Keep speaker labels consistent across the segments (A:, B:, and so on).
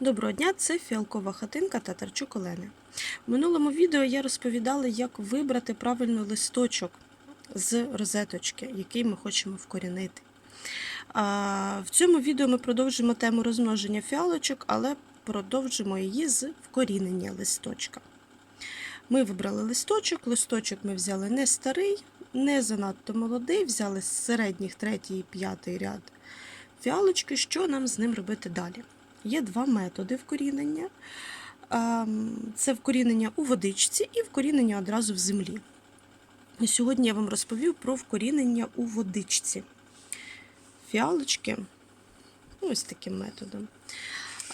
A: Доброго дня, це фіалкова хатинка Татарчук Олени. В минулому відео я розповідала, як вибрати правильно листочок з розеточки, який ми хочемо вкорінити. В цьому відео ми продовжимо тему розмноження фіалочок, але продовжимо її з вкорінення листочка. Ми вибрали листочок, листочок ми взяли не старий, не занадто молодий, взяли з середніх третій і п'ятий ряд фіалочки. Що нам з ним робити далі? Є два методи вкорінення. Ем, Це вкорінення у водичці і вкорінення одразу в землі. Сьогодні я вам розповів про вкорінення у водичці. Фіалочки ось таким методом.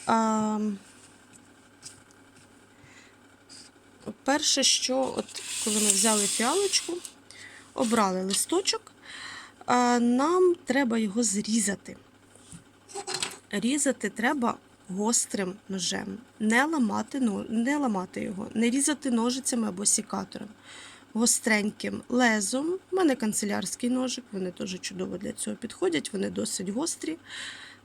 A: Ем, Перше, що, от, коли ми взяли фіалочку, обрали листочок, е, нам треба його зрізати. Різати треба гострим ножем, не ламати, не ламати його, не різати ножицями або сікатором. Гостреньким лезом. У мене канцелярський ножик, вони теж чудово для цього підходять, вони досить гострі.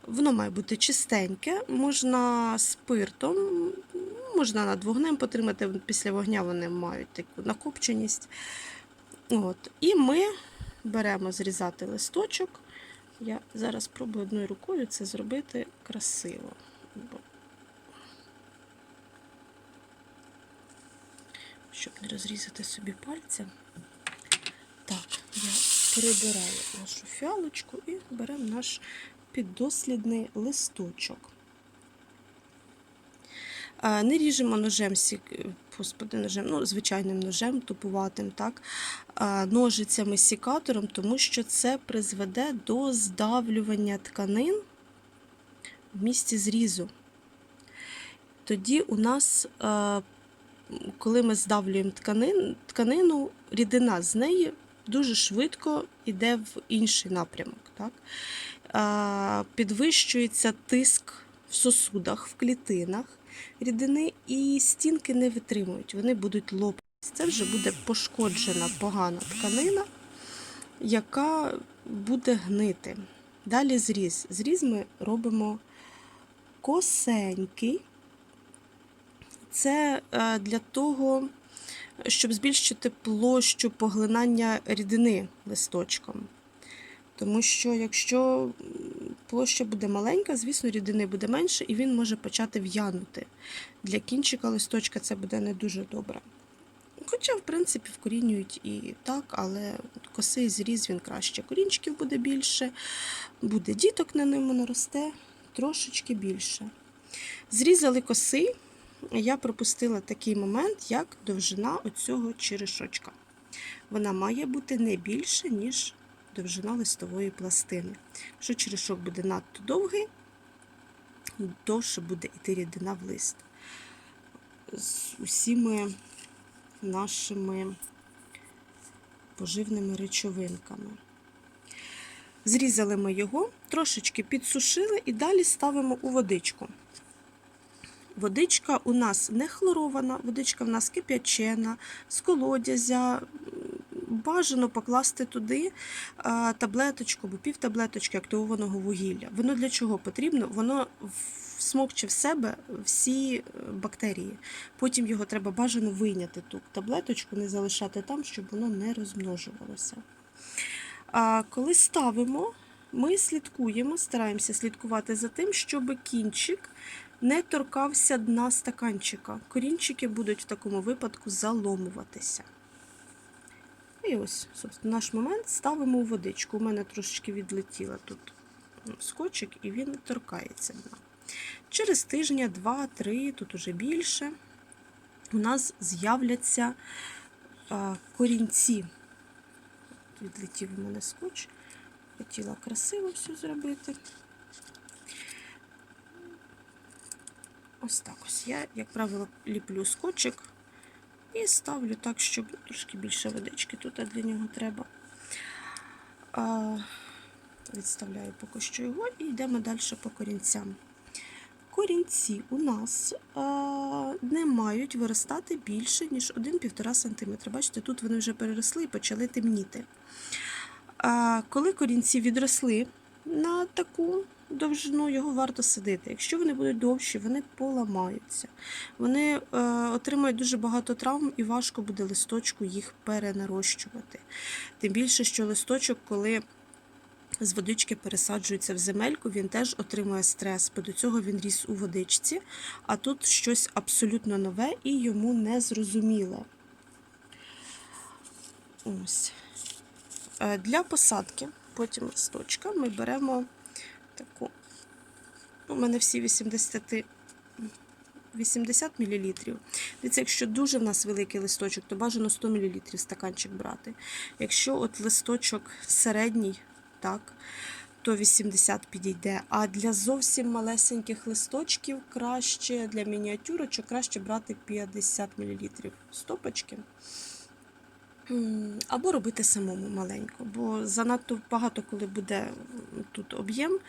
A: Воно має бути чистеньке, можна спиртом, можна над вогнем потримати. Після вогня вони мають таку накопченість. От. І ми беремо зрізати листочок. Я зараз спробую одною рукою це зробити красиво. Щоб не розрізати собі пальця. Так, я перебираю нашу фіалочку і беремо наш піддослідний листочок. А, Не ріжемо ножем, сік- господи, ножем, ну, звичайним ножем, тупуватим, так, ножицями сікатором, тому що це призведе до здавлювання тканин в місці зрізу. Тоді у нас, коли ми здавлюємо тканин, тканину, рідина з неї дуже швидко йде в інший напрямок. Так? Підвищується тиск в сосудах, в клітинах рідини, і стінки не витримують, вони будуть лопатися. Це вже буде пошкоджена погана тканина, яка буде гнити. Далі зріз. Зріз ми робимо косенький. Це е, для того, щоб збільшити площу поглинання рідини листочком. Тому що якщо площа буде маленька, звісно, рідини буде менше, і він може почати в'янути. Для кінчика листочка це буде не дуже добре. Хоча, в принципі, вкорінюють і так, але косий зріз він краще. Корінчиків буде більше, буде діток на ньому наросте трошечки більше. Зрізали коси, я пропустила такий момент, як довжина оцього черешочка. Вона має бути не більше, ніж довжина листової пластини. Якщо черешок буде надто довгий, довше буде йти рідина в лист. З усіма нашими поживними речовинками. Зрізали ми його, трошечки підсушили і далі ставимо у водичку. Водичка у нас не хлорована, водичка в нас кип'ячена, з колодязя. Бажано покласти туди таблеточку або півтаблеточки активованого вугілля. Воно для чого потрібно? Воно всмокче в себе всі е, бактерії. Потім його треба бажано вийняти ту таблеточку, не залишати там, щоб воно не розмножувалося. Коли ставимо, ми слідкуємо, стараємося слідкувати за тим, щоб кінчик не торкався дна стаканчика. Корінчики будуть в такому випадку заломуватися. І ось, собственно, наш момент ставимо у водичку. У мене трошечки відлетіла тут ну, скотчик, і він торкається. Через тижня, два-три, тут уже більше, у нас з'являться корінці. Відлетів у мене скотч. Хотіла красиво все зробити. Ось так ось. Я, як правило, ліплю скотчик і ставлю так, щоб трошки більше водички тут для нього треба. А, відставляю поки що його і йдемо далі по корінцям. Корінці у нас а, не мають виростати більше, ніж 1-1,5 см. Бачите, тут вони вже переросли і почали темніти. А, коли корінці відросли на таку довжину його варто садити. Якщо вони будуть довші, вони поламаються. Вони е, отримають дуже багато травм і важко буде листочку їх перенарощувати. Тим більше, що листочок, коли з водички пересаджується в земельку, він теж отримує стрес, бо до цього він ріс у водичці, а тут щось абсолютно нове і йому не зрозуміле. Ось. Е, Для посадки, потім листочка, ми беремо таку. У мене всі 80 80 мл. Дивіться, якщо дуже в нас великий листочок, то бажано 100 мл стаканчик брати. Якщо от листочок середній, так, то 80 підійде. А для зовсім малесеньких листочків краще, для мініатюрочок краще брати 50 мл стопочки. Або робити самому маленько, бо занадто багато, коли буде тут об'єм,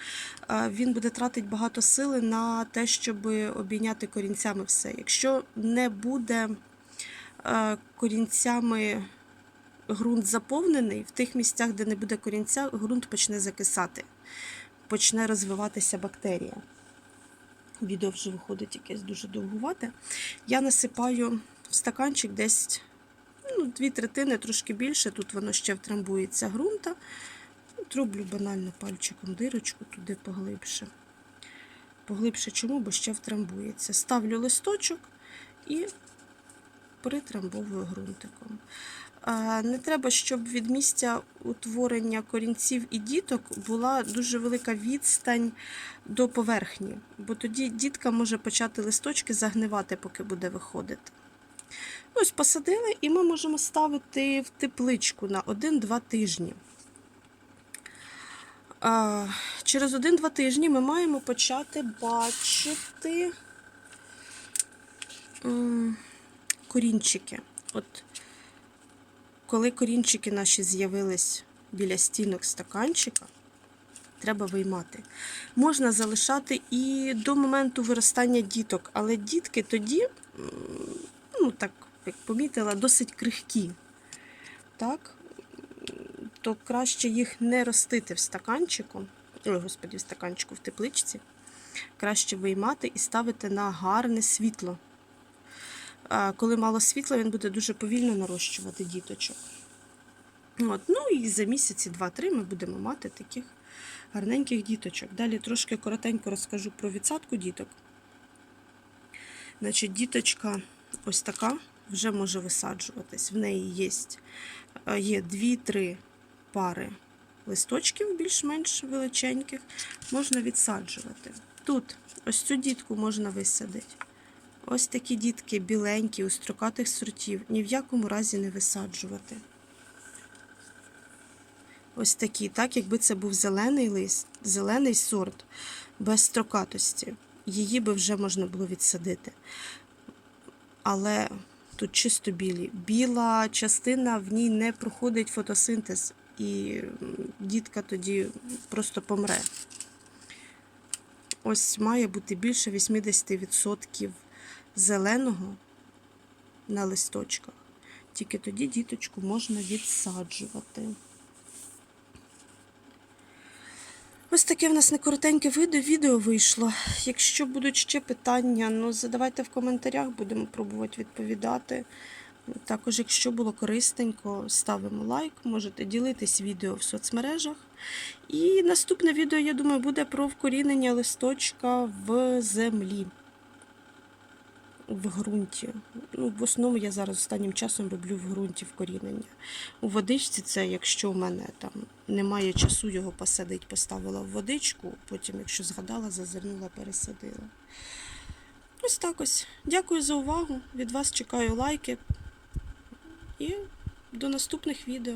A: е, він буде тратити багато сили на те, щоб обійняти корінцями все. Якщо не буде е, корінцями ґрунт заповнений, в тих місцях, де не буде корінця, ґрунт почне закисати, почне розвиватися бактерія. Відео вже виходить якесь дуже довгувате. Я насипаю в стаканчик десь ну, дві третини, трошки більше. Тут воно ще втрамбується ґрунта. Роблю банально пальчиком дирочку туди поглибше. Поглибше чому? Бо ще втрамбується. Ставлю листочок і притрамбовую ґрунтиком. Не треба, щоб від місця утворення корінців і діток була дуже велика відстань до поверхні, бо тоді дітка може почати листочки загнивати, поки буде виходити. Ось посадили, і ми можемо ставити в тепличку на 1-2 тижні. Через 1-2 тижні ми маємо почати бачити корінчики. От коли корінчики наші з'явились біля стінок стаканчика, треба виймати. Можна залишати і до моменту виростання діток, але дітки тоді, ну так, як помітила, досить крихкі. Так? То краще їх не ростити в стаканчику, ой, господі, в стаканчику в тепличці. Краще виймати і ставити на гарне світло. Коли мало світла, він буде дуже повільно нарощувати діточок. От. Ну і за місяці 2-3 ми будемо мати таких гарненьких діточок. Далі трошки коротенько розкажу про відсадку діток. Значить, діточка ось така вже може висаджуватись. В неї є, е, є 2-3 пари листочків, більш-менш величеньких, можна відсаджувати. Тут ось цю дітку можна висадити. Ось такі дітки біленькі, у строкатих сортів, ні в якому разі не висаджувати. Ось такі, так, якби це був зелений лист, зелений сорт без строкатості, її би вже можна було відсадити. Але тут чисто білі. Біла частина в ній не проходить фотосинтез, і дітка тоді просто помре. Ось має бути більше 80% зеленого на листочках. Тільки тоді діточку можна відсаджувати. Ось таке в нас не коротеньке відео, вийшло. Якщо будуть ще питання, ну задавайте в коментарях, будемо пробувати відповідати. Також, якщо було корисненько, ставимо лайк, можете ділитись відео в соцмережах. І наступне відео, я думаю, буде про вкорінення листочка в землі, в ґрунті. Ну, в основному я зараз останнім часом роблю в ґрунті вкорінення. У водичці це, якщо в мене там немає часу його посадити, поставила в водичку, потім, якщо згадала, зазирнула, пересадила. Ось так ось. Дякую за увагу. Від вас чекаю лайки. І до наступних відео.